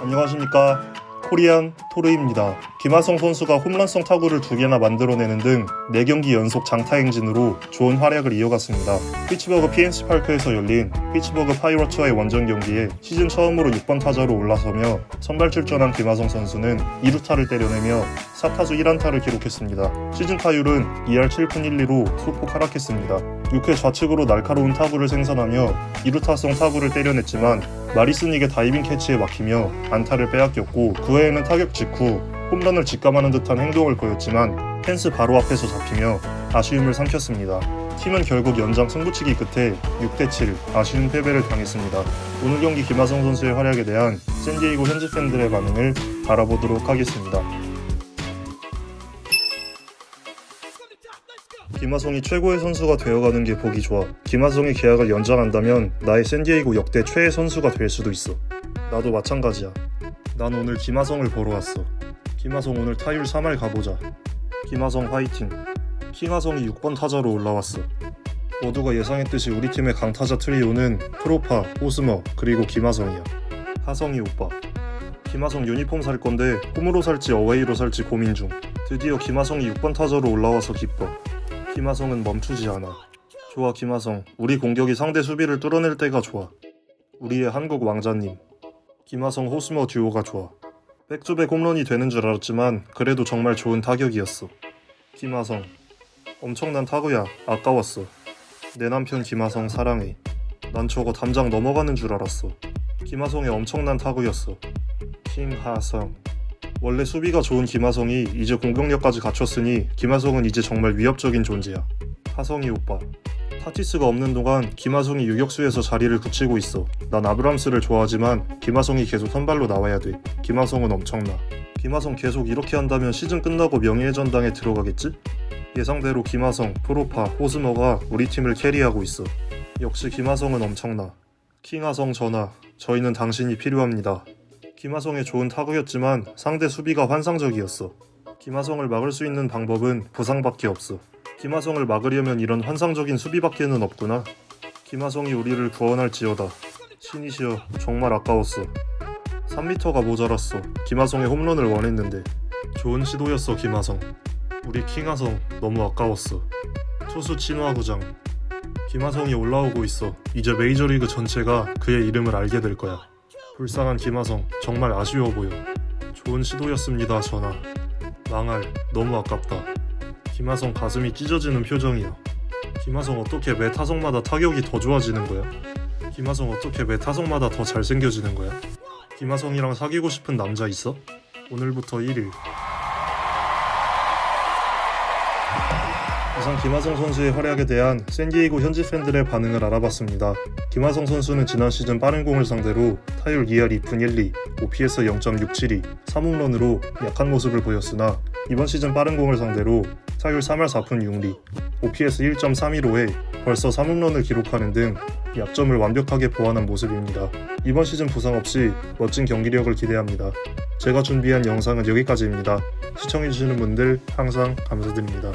안녕하십니까 코리안 토르입니다. 김하성 선수가 홈런성 타구를 두 개나 만들어내는 등 4경기 연속 장타 행진으로 좋은 활약을 이어갔습니다. 피츠버그 PNC 파크에서 열린 피츠버그 파이러츠와의 원정 경기에 시즌 처음으로 6번 타자로 올라서며 선발 출전한 김하성 선수는 2루타를 때려내며 4타수 1안타를 기록했습니다. 시즌 타율은 2할 7푼 1리로 소폭 하락했습니다. 6회 좌측으로 날카로운 타구를 생산하며 2루타성 타구를 때려냈지만 마리스닉의 다이빙 캐치에 막히며 안타를 빼앗겼고 그 외에는 타격 직후 홈런을 직감하는 듯한 행동을 보였지만 펜스 바로 앞에서 잡히며 아쉬움을 삼켰습니다. 팀은 결국 연장 승부치기 끝에 6대7 아쉬운 패배를 당했습니다. 오늘 경기 김하성 선수의 활약에 대한 샌디에이고 현지 팬들의 반응을 알아보도록 하겠습니다. 김하성이 최고의 선수가 되어가는 게 보기 좋아. 김하성이 계약을 연장한다면 나의 샌디에이고 역대 최애 선수가 될 수도 있어. 나도 마찬가지야. 난 오늘 김하성을 보러 왔어. 김하성 오늘 타율 3할 가보자. 김하성 화이팅. 킹하성이 6번 타자로 올라왔어. 모두가 예상했듯이 우리 팀의 강타자 트리오는 프로파, 오스머, 그리고 김하성이야. 하성이 오빠. 김하성 유니폼 살 건데 홈으로 살지 어웨이로 살지 고민 중. 드디어 김하성이 6번 타자로 올라와서 기뻐. 김하성은 멈추지 않아. 좋아 김하성. 우리 공격이 상대 수비를 뚫어낼 때가 좋아. 우리의 한국 왕자님. 김하성 호스머 듀오가 좋아. 백투백 홈런이 되는 줄 알았지만 그래도 정말 좋은 타격이었어. 김하성. 엄청난 타구야. 아까웠어. 내 남편 김하성 사랑해. 난 저거 담장 넘어가는 줄 알았어. 김하성의 엄청난 타구였어. 김하성. 원래 수비가 좋은 김하성이 이제 공격력까지 갖췄으니 김하성은 이제 정말 위협적인 존재야. 하성이 오빠. 타티스가 없는 동안 김하성이 유격수에서 자리를 굳히고 있어. 난 아브람스를 좋아하지만 김하성이 계속 선발로 나와야 돼. 김하성은 엄청나. 김하성 계속 이렇게 한다면 시즌 끝나고 명예의 전당에 들어가겠지? 예상대로 김하성, 프로파, 호스머가 우리 팀을 캐리하고 있어. 역시 김하성은 엄청나. 킹하성 전하, 저희는 당신이 필요합니다. 김하성의 좋은 타구였지만 상대 수비가 환상적이었어. 김하성을 막을 수 있는 방법은 부상밖에 없어. 김하성을 막으려면 이런 환상적인 수비밖에는 없구나. 김하성이 우리를 구원할지어다. 신이시여, 정말 아까웠어. 3미터가 모자랐어. 김하성의 홈런을 원했는데. 좋은 시도였어, 김하성. 우리 킹하성 너무 아까웠어. 투수 친화 구장. 김하성이 올라오고 있어. 이제 메이저리그 전체가 그의 이름을 알게 될 거야. 불쌍한 김하성 정말 아쉬워 보여. 좋은 시도였습니다, 전하. 망할 너무 아깝다. 김하성 가슴이 찢어지는 표정이야. 김하성 어떻게 매 타석마다 타격이 더 좋아지는 거야? 김하성 어떻게 매 타석마다 더 잘생겨지는 거야? 김하성이랑 사귀고 싶은 남자 있어? 오늘부터 1일. 이상 김하성 선수의 활약에 대한 샌디에이고 현지 팬들의 반응을 알아봤습니다. 김하성 선수는 지난 시즌 빠른 공을 상대로 타율 2할 2푼 1리, OPS 0.672, 3홈런으로 약한 모습을 보였으나 이번 시즌 빠른 공을 상대로 타율 3할 4푼 6리, OPS 1.315에 벌써 3홈런을 기록하는 등 약점을 완벽하게 보완한 모습입니다. 이번 시즌 부상 없이 멋진 경기력을 기대합니다. 제가 준비한 영상은 여기까지입니다. 시청해주시는 분들 항상 감사드립니다.